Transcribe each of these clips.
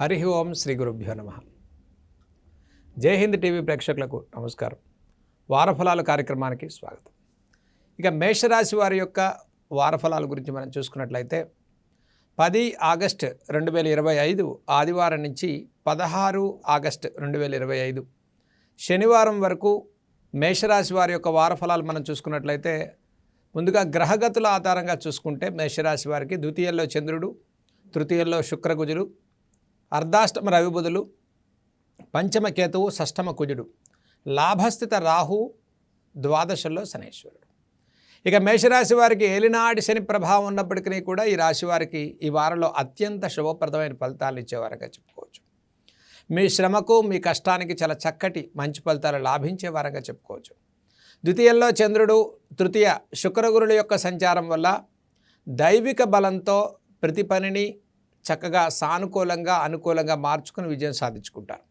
హరి ఓం శ్రీ గురుభ్యో నమ. జై హింద్ టీవీ ప్రేక్షకులకు నమస్కారం. వారఫలాలు కార్యక్రమానికి స్వాగతం. ఇక మేషరాశి వారి యొక్క వారఫలాల గురించి మనం చూసుకున్నట్లయితే పది ఆగస్ట్ రెండు వేల ఇరవై ఐదు ఆదివారం నుంచి పదహారు ఆగస్ట్ రెండు వేల ఇరవై ఐదు శనివారం వరకు మేషరాశి వారి యొక్క వారఫలాలు మనం చూసుకున్నట్లయితే ముందుగా గ్రహగతుల ఆధారంగా చూసుకుంటే మేషరాశి వారికి ద్వితీయంలో చంద్రుడు తృతీయంలో శుక్రగుజులు అర్ధాష్టమ రవిబుధులు పంచమ కేతువు షష్టమ కుజుడు లాభస్థిత రాహు ద్వాదశంలో శనేశ్వరుడు. ఇక మేషరాశి వారికి ఏలినాటి శని ప్రభావం ఉన్నప్పటికీ కూడా ఈ రాశి వారికి ఈ వారంలో అత్యంత శుభప్రదమైన ఫలితాలు ఇచ్చేవారుగా చెప్పుకోవచ్చు. మీ శ్రమకు మీ కష్టానికి చాలా చక్కటి మంచి ఫలితాలు లాభించేవారుగా చెప్పుకోవచ్చు. ద్వితీయంలో చంద్రుడు తృతీయ శుక్రగురుల యొక్క సంచారం వల్ల దైవిక బలంతో ప్రతి పనిని చక్కగా సానుకూలంగా అనుకూలంగా మార్చుకుని విజయం సాధించుకుంటారు.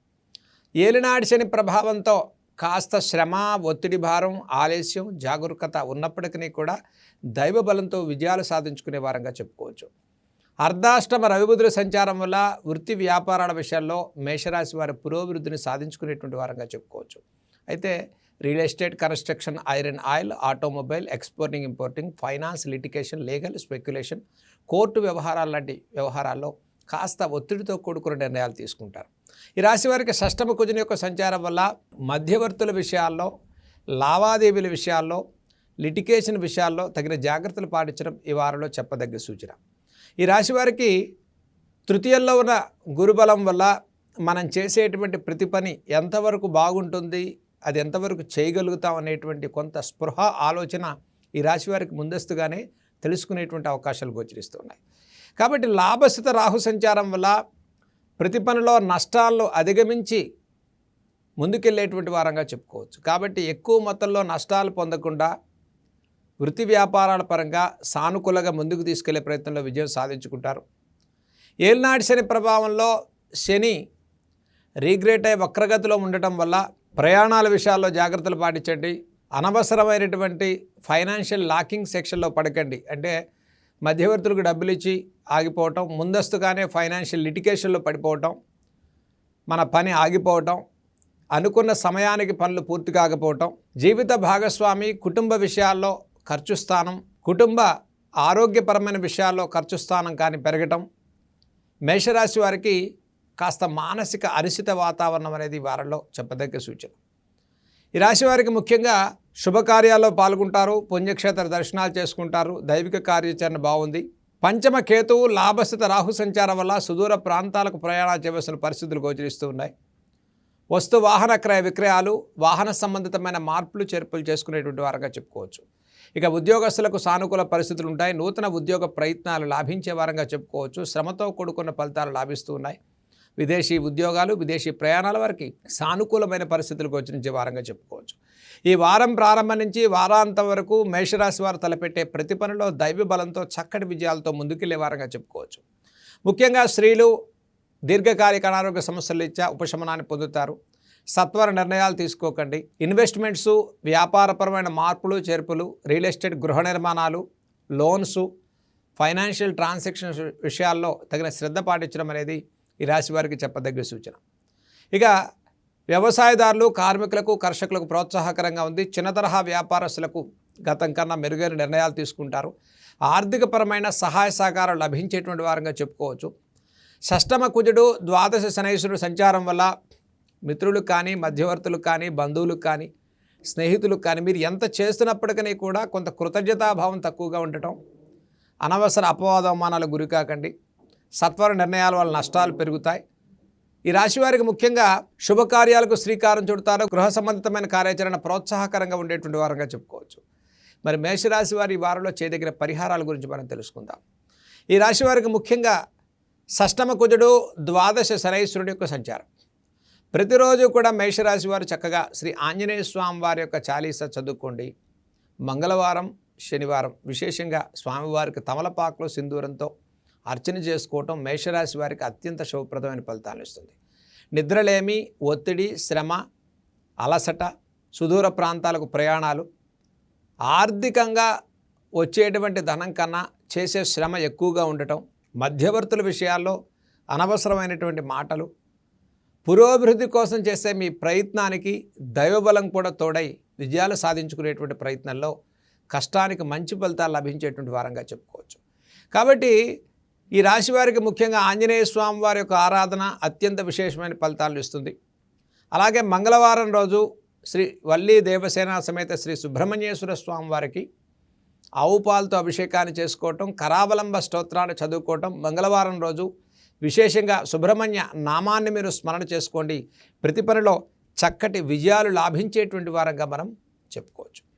ఏలినాడి శని ప్రభావంతో కాస్త శ్రమ ఒత్తిడి భారం ఆలస్యం జాగరూకత ఉన్నప్పటికీ కూడా దైవ బలంతో విజయాలు సాధించుకునే వారంగా చెప్పుకోవచ్చు. అర్ధాష్టమ రవిబుధుల సంచారం వల్ల వృత్తి వ్యాపారాల విషయాల్లో మేషరాశి వారి పురోభివృద్ధిని సాధించుకునేటువంటి వారంగా చెప్పుకోవచ్చు. అయితే real estate construction iron oil automobile exporting importing finance litigation legal speculation court వ్యవహారాలు లాంటి వ్యవహారాల్లో కాస్త ఒత్తిడితో కూడుకున్న నిర్ణయాలు తీసుకుంటారు. ఈ రాశి వారికి షష్టమ కుజుని యొక్క సంచారం వల్ల మధ్యవర్తుల విషయాల్లో లావాదేవీల విషయాల్లో లిటికేషన్ విషయాల్లో తగిన జాగ్రత్తలు పాటించడం ఈ వారంలో చెప్పదగ్గ సూచన. ఈ రాశి వారికి తృతీయంలో ఉన్న గురుబలం వల్ల మనం చేసేటువంటి ప్రతి పని ఎంతవరకు బాగుంటుంది అది ఎంతవరకు చేయగలుగుతాం అనేటువంటి కొంత స్పృహ ఆలోచన ఈ రాశి వారికి ముందస్తుగానే తెలుసుకునేటువంటి అవకాశాలు గోచరిస్తున్నాయి. కాబట్టి లాభస్థిత రాహు సంచారం వల్ల ప్రతి పనిలో నష్టాలను అధిగమించి ముందుకెళ్ళేటువంటి వారంగా చెప్పుకోవచ్చు. కాబట్టి ఎక్కువ మొత్తంలో నష్టాలు పొందకుండా వృత్తి వ్యాపారాల పరంగా సానుకూలంగా ముందుకు తీసుకెళ్ళే ప్రయత్నంలో విజయం సాధించుకుంటారు. ఏలినాటి శని ప్రభావంలో శని రీగ్రేట్ అయ్యే వక్రగతిలో ఉండటం వల్ల ప్రయాణాల విషయాల్లో జాగ్రత్తలు పాటించండి. అనవసరమైనటువంటి ఫైనాన్షియల్ లాకింగ్ సెక్షన్లో పడకండి. అంటే మధ్యవర్తులకు డబ్బులు ఇచ్చి ఆగిపోవటం ముందస్తుగానే ఫైనాన్షియల్ లిటికేషన్లో పడిపోవటం మన పని ఆగిపోవటం అనుకున్న సమయానికి పనులు పూర్తి కాకపోవటం జీవిత భాగస్వామి కుటుంబ విషయాల్లో ఖర్చు స్థానం కుటుంబ ఆరోగ్యపరమైన విషయాల్లో ఖర్చు స్థానం కానీ పెరగటం మేషరాశి వారికి కాస్త మానసిక అరిసిత వాతావరణం అనేది ఈ వారంలో చెప్పదగ్గ సూచన. ఈ రాశి వారికి ముఖ్యంగా శుభకార్యాల్లో పాల్గొంటారు పుణ్యక్షేత్ర దర్శనాలు చేసుకుంటారు దైవిక కార్యాచరణ బాగుంది. పంచమ కేతువు లాభస్థిత రాహు సంచారం వల్ల సుదూర ప్రాంతాలకు ప్రయాణాలు చేయవలసిన పరిస్థితులు గోచరిస్తూ ఉన్నాయి. వస్తు వాహన క్రయ విక్రయాలు వాహన సంబంధితమైన మార్పులు చేర్పులు చేసుకునేటువంటి వారంగా చెప్పుకోవచ్చు. ఇక ఉద్యోగస్తులకు సానుకూల పరిస్థితులు ఉంటాయి నూతన ఉద్యోగ ప్రయత్నాలు లాభించే వారంగా చెప్పుకోవచ్చు శ్రమతో కూడుకున్న ఫలితాలు లాభిస్తూ ఉన్నాయి. విదేశీ ఉద్యోగాలు విదేశీ ప్రయాణాల వరకు సానుకూలమైన పరిస్థితులు గోచరించే వారంగా చెప్పుకోవచ్చు. ఈ వారం ప్రారంభం నుంచి వారాంతం వరకు మేషరాశి వారు తలపెట్టే ప్రతి పనిలో దైవ బలంతో చక్కటి విజయాలతో ముందుకెళ్ళే వారంగా చెప్పుకోవచ్చు. ముఖ్యంగా స్త్రీలు దీర్ఘకాలిక అనారోగ్య సమస్యలు ఇచ్చా ఉపశమనాన్ని పొందుతారు. సత్వర నిర్ణయాలు తీసుకోకండి. ఇన్వెస్ట్మెంట్స్ వ్యాపారపరమైన మార్పులు చేర్పులు రియల్ ఎస్టేట్ గృహ నిర్మాణాలు లోన్స్ ఫైనాన్షియల్ ట్రాన్సాక్షన్స్ విషయాల్లో తగిన శ్రద్ధ పాటించడం అనేది ఈ రాశి వారికి చెప్పదగ్గ సూచన. ఇక వ్యవసాయదారులు కార్మికులకు కర్షకులకు ప్రోత్సాహకరంగా ఉంది. చిన్న తరహా వ్యాపారస్తులకు గతం కన్నా మెరుగైన నిర్ణయాలు తీసుకుంటారు. ఆర్థికపరమైన సహాయ సహకారం లభించేటువంటి వారంగా చెప్పుకోవచ్చు. షష్టమ కుజుడు ద్వాదశ శనైశ్వరుడు సంచారం వల్ల మిత్రులు కానీ మధ్యవర్తులు కానీ బంధువులు కానీ స్నేహితులు కానీ మీరు ఎంత చేస్తున్నప్పటికీ కూడా కొంత కృతజ్ఞతాభావం తక్కువగా ఉండటం అనవసర అపవాదవమానాలకు గురి కాకండి. సత్వర నిర్ణయాల వల్ల నష్టాలు పెరుగుతాయి. ఈ రాశి వారికి ముఖ్యంగా శుభకార్యాలకు శ్రీకారం చుడతారు. గృహ సంబంధితమైన కార్యాచరణ ప్రోత్సాహకరంగా ఉండేటువంటి వారంగా చెప్పుకోవచ్చు. మరి మేషరాశి వారి ఈ వారంలో చేయదగిన పరిహారాల గురించి మనం తెలుసుకుందాం. ఈ రాశి వారికి ముఖ్యంగా షష్టమ కుజుడు ద్వాదశ శనైశ్వరుడు యొక్క సంచారం. ప్రతిరోజు కూడా మేషరాశి వారు చక్కగా శ్రీ ఆంజనేయ స్వామి వారి యొక్క చాలీస చదువుకోండి. మంగళవారం శనివారం విశేషంగా స్వామివారికి తమలపాకులు సింధూరంతో అర్చన చేసుకోవటం మేషరాశి వారికి అత్యంత శుభప్రదమైన ఫలితాలు ఇస్తుంది. నిద్రలేమి ఒత్తిడి శ్రమ అలసట సుదూర ప్రాంతాలకు ప్రయాణాలు ఆర్థికంగా వచ్చేటువంటి ధనం కన్నా చేసే శ్రమ ఎక్కువగా ఉండటం మధ్యవర్తుల విషయాల్లో అనవసరమైనటువంటి మాటలు పురోభివృద్ధి కోసం చేసే మీ ప్రయత్నానికి దైవబలం కూడా తోడై విజయాలు సాధించుకునేటువంటి ప్రయత్నంలో కష్టానికి మంచి ఫలితాలు లభించేటువంటి వారంగా చెప్పుకోవచ్చు. కాబట్టి ఈ రాశి వారికి ముఖ్యంగా ఆంజనేయ స్వామి వారి యొక్క ఆరాధన అత్యంత విశేషమైన ఫలితాలను ఇస్తుంది. అలాగే మంగళవారం రోజు శ్రీ వల్లీ దేవసేన సమేత శ్రీ సుబ్రహ్మణ్యేశ్వర స్వామి వారికి ఆవు పాలతో అభిషేకాన్ని చేసుకోవటం కరావలంబ స్తోత్రాన్ని చదువుకోవటం మంగళవారం రోజు విశేషంగా సుబ్రహ్మణ్య నామాన్ని మీరు స్మరణ చేసుకోండి. ప్రతి పనిలో చక్కటి విజయాలు లాభించేటువంటి వారంగా మనం చెప్పుకోవచ్చు.